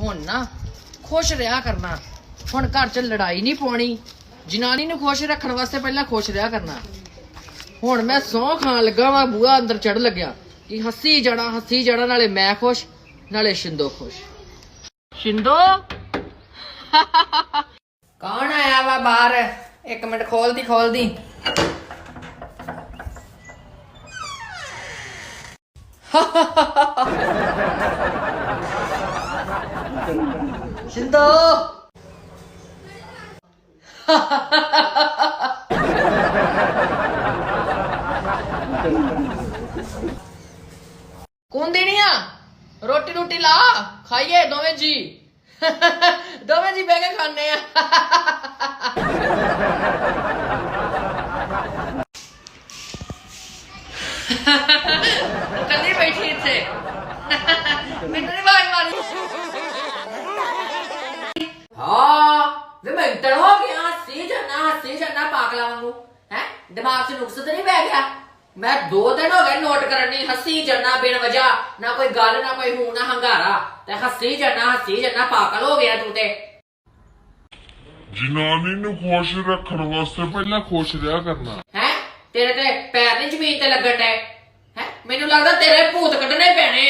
ਹੁਣ ਨਾ ਖੁਸ਼ ਰਿਹਾ ਕਰਨਾ। ਹੁਣ ਘਰ 'ਚ ਲੜਾਈ ਨਹੀਂ ਪਾਉਣੀ। ਜਨਾਨੀ ਨੂੰ ਖੁਸ਼ ਰੱਖਣ ਵਾਸਤੇ ਪਹਿਲਾਂ ਖੁਸ਼ ਰਿਹਾ ਕਰਨਾ। ਹੁਣ ਮੈਂ ਸਹੁੰ ਖਾਣ ਲੱਗਾ ਵਾਂ ਬੂਆ ਅੰਦਰ ਚੜ ਲੱਗਿਆ। ਕਿ ਹੱਸੀ ਜਾਣਾ ਹੱਸੀ ਜਾਣਾ, ਨਾਲੇ ਮੈਂ ਖੁਸ਼, ਨਾਲੇ ਸ਼ਿੰਦੋ ਖੁਸ਼। ਸ਼ਿੰਦੋ? ਕੌਣ ਆਇਆ ਵਾ ਬਾਹਰ? ਇੱਕ ਮਿੰਟ ਖੋਲਦੀ ਖੋਲਦੀ। ਸ਼ਿੰਦੋ ਕੌਣ ਦੇਣੀ ਆ 신도 कौन देनी है रोटी रोटी ला, खाइए दोवे जी। दोवे जी बैगे खाने कली बैठी थे मित्र ਇੰਟਰ ਹੋ ਗਿਆ ਸੀ ਜਨਾ ਸੀ ਜਨਾ ਪਾਗਲਾ ਵਾਂਗੂ। ਹੈ? ਦਿਮਾਗ 'ਚ ਨੁਕਸ ਤੇ ਨਹੀਂ ਬਹਿ ਗਿਆ? ਮੈਂ ਦੋ ਦਿਨ ਹੋ ਗਏ ਨੋਟ ਕਰਨੀ ਹੱਸੀ ਜਨਾ ਬਿਨ ਵਜ੍ਹਾ ਨਾ ਕੋਈ ਗੱਲ ਨਾ ਕੋਈ ਹੂ ਨਾ ਹੰਗਾਰਾ। ਤੇ ਹੱਸੀ ਜਨਾ ਹੱਸੀ ਜਨਾ ਪਾਗਲ ਹੋ ਗਿਆ ਤੂੰ ਤੇ। ਜਨਾਨੀ ਨੂੰ ਖੁਸ਼ ਰੱਖਣ ਵਾਸਤੇ ਪਹਿਲਾਂ ਖੁਸ਼ ਰਿਹਾ ਕਰਨਾ। ਹੈ? ਤੇਰੇ ਤੇ ਪੈਰ ਨਹੀਂ ਜ਼ਮੀਨ ਤੇ ਲੱਗਣ ਡੈ ਹੈ? ਮੈਨੂੰ ਲੱਗਦਾ ਤੇਰੇ ਭੂਤ ਕੱਢਣੇ ਪੈਣੇ